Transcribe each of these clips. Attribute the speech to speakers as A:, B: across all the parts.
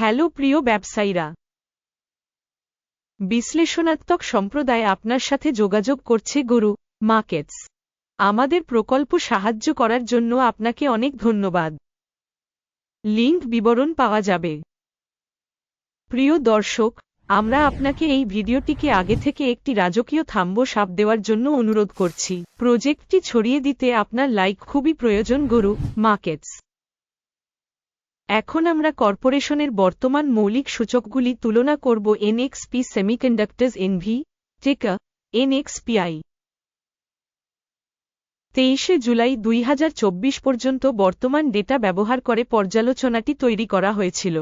A: Hello প্রিয় ব্যবসায়ীরা। বিশ্লেষণাত্মক সম্প্রদায় আপনার সাথে যোগাযোগ করছে গরু, মার্কেটস। আমাদের প্রকল্প সাহায্য করার জন্য আপনাকে অনেক ধন্যবাদ। লিঙ্ক বিবরণ পাওয়া যাবে। প্রিয় দর্শক, আমরা আপনাকে এই ভিডিওটিকে আগে থেকে একটি রাজকীয় থাম্ব সাপ দেওয়ার জন্য অনুরোধ করছি। প্রজেক্টটি ছড়িয়ে দিতে আপনার লাইক খুবই প্রয়োজন গরু, মার্কেটস। এখন আমরা কর্পোরেশনের বর্তমান মৌলিক সূচকগুলি তুলনা করব এনএক্সপি সেমিকন্ডাক্টরস এনভি টেকা এনএক্সপিআই তেইশে জুলাই দুই হাজার চব্বিশ পর্যন্ত বর্তমান ডেটা ব্যবহার করে পর্যালোচনাটি তৈরি করা হয়েছিল।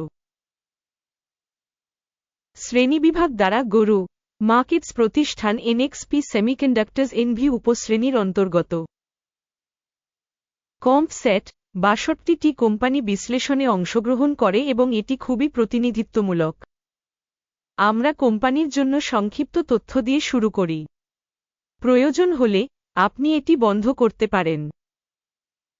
A: শ্রেণীবিভাগ দ্বারা গরু, মার্কেটস প্রতিষ্ঠান এনএক্সপি সেমিকন্ডাক্টরস এনভি উপশ্রেণীর অন্তর্গত। কম্প সেট বাষট্টিটি কোম্পানি বিশ্লেষণে অংশগ্রহণ করে এবং এটি খুবই প্রতিনিধিত্বমূলক। আমরা কোম্পানির জন্য সংক্ষিপ্ত তথ্য দিয়ে শুরু করি। প্রয়োজন হলে আপনি এটি বন্ধ করতে পারেন।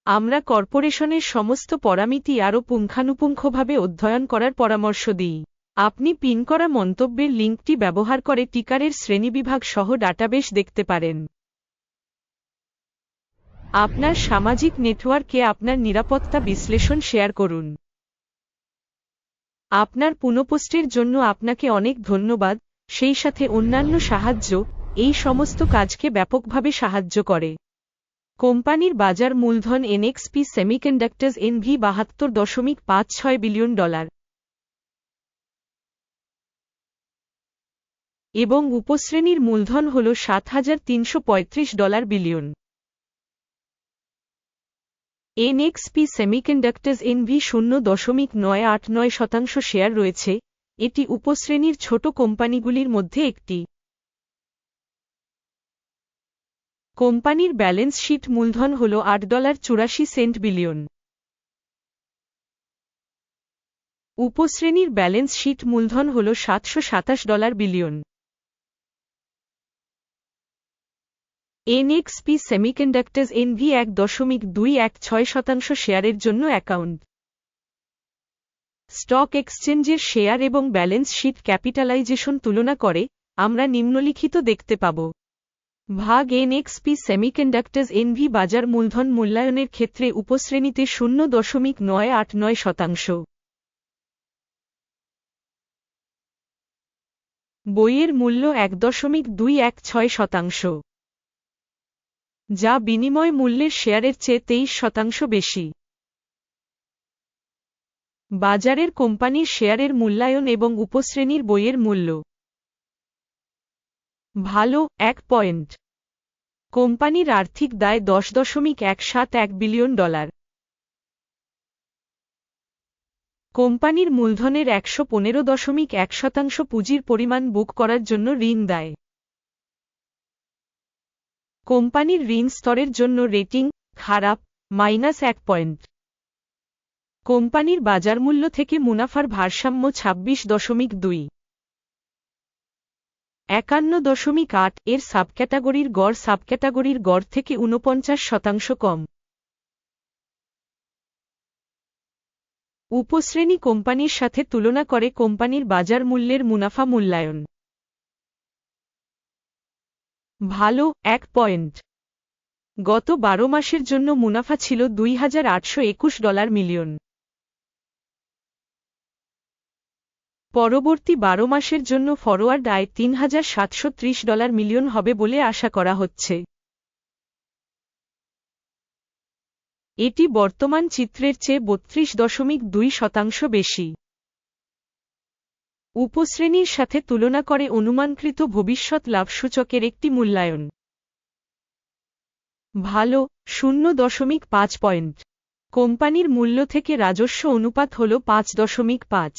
A: আমরা কর্পোরেশনের সমস্ত পরামিতি আরও পুঙ্খানুপুঙ্খভাবে অধ্যয়ন করার পরামর্শ দিই। আপনি পিন করা মন্তব্যের লিঙ্কটি ব্যবহার করে টিকারের শ্রেণীবিভাগ সহ ডাটাবেস দেখতে পারেন। আপনার সামাজিক নেটওয়ার্কে আপনার নিরাপত্তা বিশ্লেষণ শেয়ার করুন। আপনার পুনঃপোস্টের জন্য আপনাকে অনেক ধন্যবাদ, সেই সাথে অন্যান্য সাহায্য, এই সমস্ত কাজকে ব্যাপকভাবে সাহায্য করে। কোম্পানির বাজার মূলধন এনএক্সপি সেমিকন্ডাক্টরস এনভি বাহাত্তর দশমিক পাঁচ ছয় বিলিয়ন ডলার। এবং উপশ্রেণীর মূলধন হল সাত হাজার তিনশো পঁয়ত্রিশ dollar billion. NXP semiconductors NV শূন্য দশমিক নয় আট নয় শতাংশ শেয়ার রয়েছে। এটি উপশ্রেণীর ছোট কোম্পানিগুলির মধ্যে একটি। কোম্পানির ব্যালেন্স শিট মূলধন হল আট ডলার চুরাশি সেন্ট বিলিয়ন। উপশ্রেণীর ব্যালেন্স শিট মূলধন হল সাতশো সাতাশ dollar billion. NXP semiconductors NV এক দশমিক দুই এক ছয় শতাংশ শেয়ারের জন্য অ্যাকাউন্ট। স্টক এক্সচেঞ্জের শেয়ার এবং ব্যালেন্স শিট ক্যাপিটালাইজেশন তুলনা করে আমরা নিম্নলিখিত দেখতে পাব। ভাগ এনএক্সপি সেমিকন্ডাক্টরস এনভি বাজার মূলধন মূল্যায়নের ক্ষেত্রে উপশ্রেণীতে শূন্য দশমিক নয় আট নয় শতাংশ। বইয়ের মূল্য এক দশমিক দুই এক ছয় শতাংশ। যা বিনিময় মূল্যের শেয়ারের চেয়ে তেইশ শতাংশ বেশি। বাজারের কোম্পানির শেয়ারের মূল্যায়ন এবং উপশ্রেণীর বইয়ের মূল্য। ভালো, এক পয়েন্ট। কোম্পানির আর্থিক দায় দশ দশমিক এক সাত এক বিলিয়ন ডলার। কোম্পানির মূলধনের একশো পনেরো দশমিক এক শতাংশ পুঁজির পরিমাণ বুক করার জন্য ঋণ দেয়। কোম্পানির ঋণ স্তরের জন্য রেটিং খারাপ, মাইনাস এক পয়েন্ট। কোম্পানির বাজারমূল্য থেকে মুনাফার ভারসাম্য ছাব্বিশ দশমিক দুই। একান্ন দশমিক আট এর সাবক্যাটাগরির গড় সাবক্যাটাগরির গড় থেকে ঊনপঞ্চাশ শতাংশ কম। উপশ্রেণী কোম্পানির সাথে তুলনা করে কোম্পানির বাজার মূল্যের মুনাফা মূল্যায়ন। ভালো, এক পয়েন্ট। গত বারো মাসের জন্য মুনাফা ছিল দুই হাজার আটশো একুশ ডলার মিলিয়ন। পরবর্তী বারো মাসের জন্য ফরওয়ার্ড আয় তিন হাজার সাতশো ত্রিশ ডলার মিলিয়ন হবে বলে আশা করা হচ্ছে। এটি বর্তমান চিত্রের চেয়ে বত্রিশ দশমিক দুই শতাংশ বেশি। উপশ্রেণীর সাথে তুলনা করে অনুমানকৃত ভবিষ্যৎ লাভসূচকের একটি মূল্যায়ন। ভালো, শূন্য দশমিক পাঁচ পয়েন্ট। কোম্পানির মূল্য থেকে রাজস্ব অনুপাত হল পাঁচ দশমিক পাঁচ।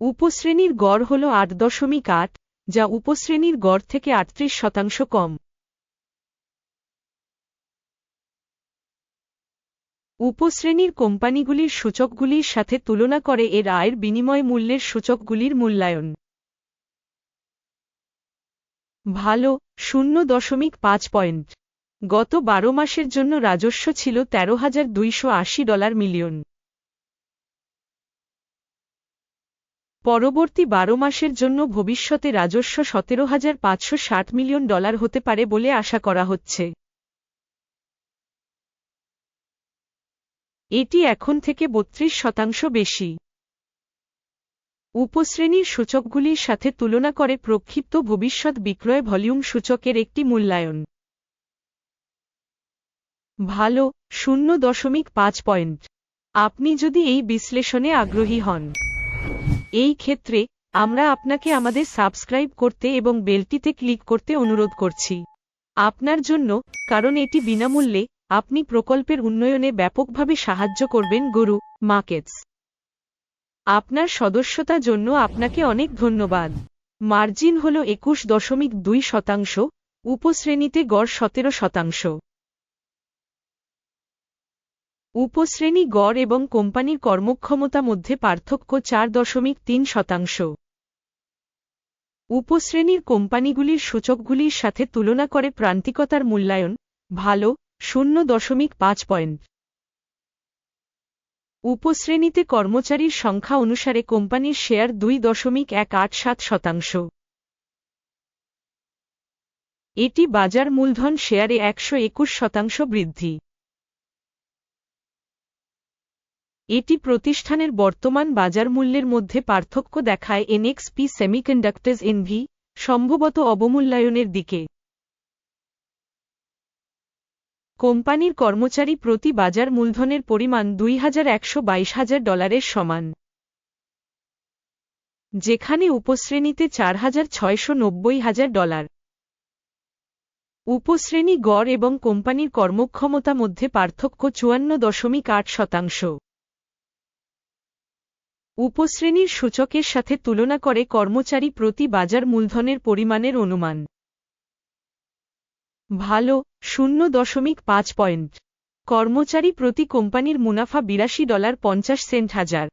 A: উপশ্রেণীর গড় হল আট দশমিক আট, যা উপশ্রেণীর গড় থেকে আটত্রিশ শতাংশ কম। উপশ্রেণীর কোম্পানিগুলির সূচকগুলির সাথে তুলনা করে এর আয়ের বিনিময় মূল্যের সূচকগুলির মূল্যায়ন। ভালো, শূন্য দশমিক পাঁচ পয়েন্ট। গত বারো মাসের জন্য রাজস্ব ছিল তেরো হাজার দুইশো আশি ডলার মিলিয়ন। পরবর্তী বারো মাসের জন্য ভবিষ্যতে রাজস্ব সতেরো হাজার পাঁচশো ষাট মিলিয়ন ডলার হতে পারে বলে আশা করা হচ্ছে। এটি এখন থেকে বত্রিশ শতাংশ বেশি। উপশ্রেণীর সূচকগুলির সাথে তুলনা করে প্রক্ষিপ্ত ভবিষ্যৎ বিক্রয় ভলিউম সূচকের একটি মূল্যায়ন। ভালো, শূন্য দশমিক পাঁচ পয়েন্ট। আপনি যদি এই বিশ্লেষণে আগ্রহী হন। এই ক্ষেত্রে, আমরা আপনাকে আমাদের সাবস্ক্রাইব করতে এবং বেলটিতে ক্লিক করতে অনুরোধ করছি। আপনার জন্য, কারণ এটি বিনামূল্যে আপনি প্রকল্পের উন্নয়নে ব্যাপকভাবে সাহায্য করবেন, গুরু মার্কেটস আপনার সদস্যতা জন্য আপনাকে অনেক ধন্যবাদ। মার্জিন হল একুশ দশমিক দুই শতাংশ, উপশ্রেণীতে গড় সতেরো শতাংশ। উপশ্রেণী গড় এবং কোম্পানির কর্মক্ষমতা মধ্যে পার্থক্য চার দশমিক তিন শতাংশ। উপশ্রেণীর কোম্পানিগুলির সূচকগুলির সাথে তুলনা করে প্রান্তিকতার মূল্যায়ন, ভালো শূন্য দশমিক পাঁচ পয়েন্ট। উপশ্রেণীতে কর্মচারীর সংখ্যা অনুসারে কোম্পানির শেয়ার দুই দশমিক এক আট সাত শতাংশ। এটি বাজার মূলধন শেয়ারে একশো একুশ শতাংশ বৃদ্ধি। এটি প্রতিষ্ঠানের বর্তমান বাজার মূল্যের মধ্যে পার্থক্য দেখায় এনএক্সপি সেমিকন্ডাক্টার্স এনভি, সম্ভবত অবমূল্যায়নের দিকে। কোম্পানির কর্মচারী প্রতি বাজার মূলধনের পরিমাণ দুই হাজার একশো বাইশ হাজার ডলারের সমান। যেখানে উপশ্রেণীতে চার হাজার ছয়শো নব্বই হাজার ডলার। উপশ্রেণী গড় এবং কোম্পানির কর্মক্ষমতা মধ্যে পার্থক্য চুয়ান্ন দশমিক আট শতাংশ। উপশ্রেণীর সূচকের সাথে তুলনা করে কর্মচারী প্রতি বাজার মূলধনের পরিমাণের অনুমান। ভালো, শূন্য দশমিক পাঁচ পয়েন্ট। কর্মচারী প্রতি কোম্পানির মুনাফা বিরাশি ডলার পঞ্চাশ সেন্ট হাজার।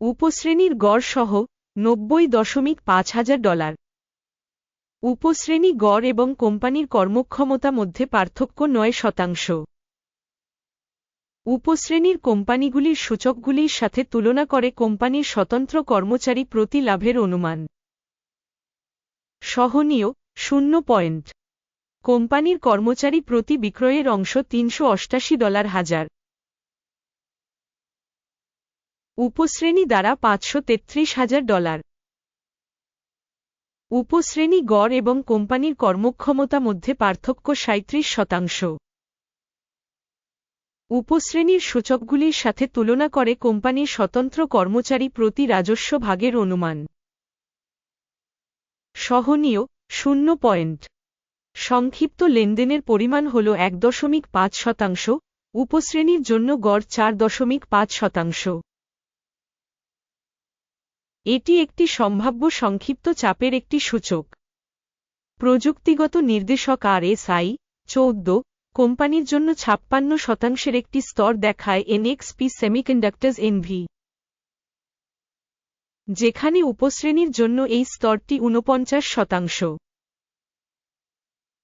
A: উপশ্রেণীর গড় সহ নব্বই দশমিক পাঁচ হাজার ডলার। উপশ্রেণী গড় এবং কোম্পানির কর্মক্ষমতা মধ্যে পার্থক্য নয় শতাংশ। উপশ্রেণীর কোম্পানিগুলির সূচকগুলির সাথে তুলনা করে কোম্পানির স্বতন্ত্র কর্মচারী প্রতি লাভের অনুমান। সহনীয় শূন্য পয়েন্ট। কোম্পানির কর্মচারী প্রতি বিক্রয়ের অংশ তিনশো অষ্টাশি ডলার হাজার। উপশ্রেণী দ্বারা পাঁচশো তেত্রিশ হাজার ডলার। উপশ্রেণী গড় এবং কোম্পানির কর্মক্ষমতা মধ্যে পার্থক্য সাঁত্রিশ শতাংশ। উপশ্রেণীর সূচকগুলির সাথে তুলনা করে কোম্পানির স্বতন্ত্র কর্মচারী প্রতি রাজস্ব ভাগের অনুমান। সহনীয় শূন্য পয়েন্ট। সংক্ষিপ্ত লেনদেনের পরিমাণ হল এক দশমিক পাঁচ শতাংশ, উপশ্রেণীর জন্য গড় চার দশমিক পাঁচ শতাংশ। এটি একটি সম্ভাব্য সংক্ষিপ্ত চাপের একটি সূচক। প্রযুক্তিগত নির্দেশক আর এস আই চৌদ্দ, কোম্পানির জন্য ছাপ্পান্ন শতাংশের একটি স্তর দেখায় এনএক্সপি সেমিকন্ডাক্টার্স এনভি। যেখানে উপশ্রেণীর জন্য এই স্তরটি ঊনপঞ্চাশ শতাংশ।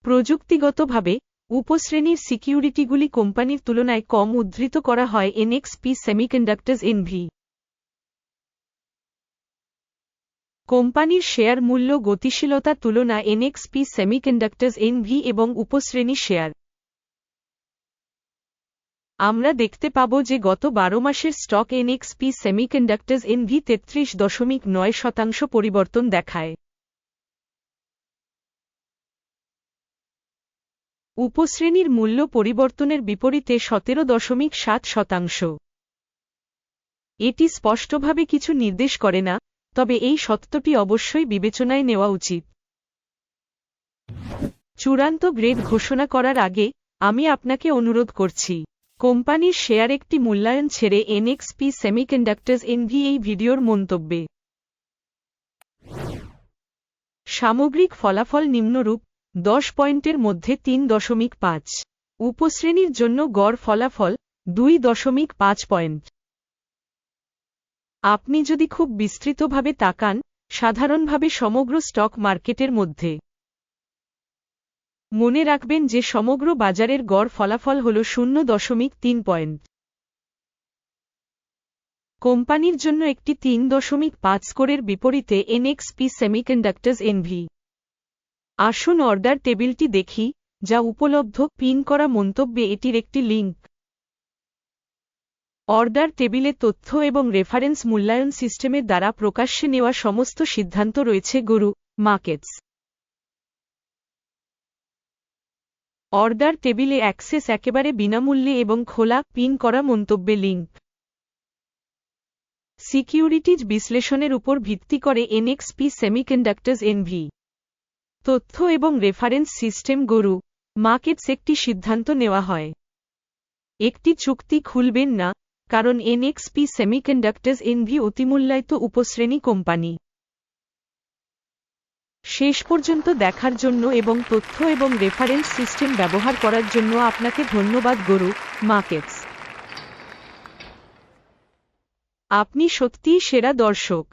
A: প্রযুক্তিগতভাবে, উপশ্রেণীর সিকিউরিটিগুলি কোম্পানির তুলনায় কম উদ্ধৃত করা হয় এনএক্সপি সেমিকন্ডাক্টার্স এনভি। কোম্পানির শেয়ার মূল্য গতিশীলতা তুলনা এনএক্সপি সেমিকন্ডাক্টার্স এনভি এবং উপশ্রেণী শেয়ার। আমরা দেখতে পাব যে গত বারো মাসের স্টক এনএক্সপি সেমিকন্ডাক্টার্স এনভি তেত্রিশ দশমিক নয় শতাংশ পরিবর্তন দেখায়। উপশ্রেণীর মূল্য পরিবর্তনের বিপরীতে সতেরো দশমিক সাত শতাংশ। এটি স্পষ্টভাবে কিছু নির্দেশ করে না, তবে এই সত্যটি অবশ্যই বিবেচনায় নেওয়া উচিত। চূড়ান্ত গ্রেড ঘোষণা করার আগে, আমি আপনাকে অনুরোধ করছি, কোম্পানির শেয়ার একটি মূল্যায়ন ছেড়ে এনএক্সপি সেমিকন্ডাক্টার্স এনভি এই ভিডিওর মন্তব্যে। সামগ্রিক ফলাফল নিম্নরূপ দশ পয়েন্টের মধ্যে তিন দশমিক পাঁচ। উপশ্রেণীর জন্য গড় ফলাফল দুই দশমিক পাঁচ পয়েন্ট। আপনি যদি খুব বিস্তৃতভাবে তাকান, সাধারণভাবে সমগ্র স্টক মার্কেটের মধ্যে। মনে রাখবেন যে সমগ্র বাজারের গড় ফলাফল হল শূন্য দশমিক তিন পয়েন্ট। কোম্পানির জন্য একটি তিন দশমিক পাঁচ স্কোরের বিপরীতে এনএক্সপি সেমিকন্ডাক্টরস এনভি। আসুন অর্ডার টেবিলটি দেখি, যা উপলব্ধ পিন করা মন্তব্যে এটির একটি লিঙ্ক অর্ডার টেবিলে তথ্য এবং রেফারেন্স মূল্যায়ন সিস্টেমের দ্বারা প্রকাশ্যে নেওয়া সমস্ত সিদ্ধান্ত রয়েছে গুরু মার্কেটস অর্ডার টেবিলে অ্যাক্সেস একেবারে বিনামূল্যে এবং খোলা পিন করা মন্তব্যে লিঙ্ক সিকিউরিটিজ বিশ্লেষণের উপর ভিত্তি করে এনএক্সপি সেমিকন্ডাক্টরস এনভি। তথ্য এবং রেফারেন্স সিস্টেম গরু। মার্কেটস একটি সিদ্ধান্ত নেওয়া হয়। একটি চুক্তি খুলবেন না, কারণ এনএক্সপি সেমিকন্ডাক্টরস এনভি অতিমূল্যায়িত উপশ্রেণী কোম্পানি। শেষ পর্যন্ত দেখার জন্য এবং তথ্য এবং রেফারেন্স সিস্টেম ব্যবহার করার জন্য আপনাকে ধন্যবাদ গরু মার্কেটস আপনি সত্যিই সেরা দর্শক।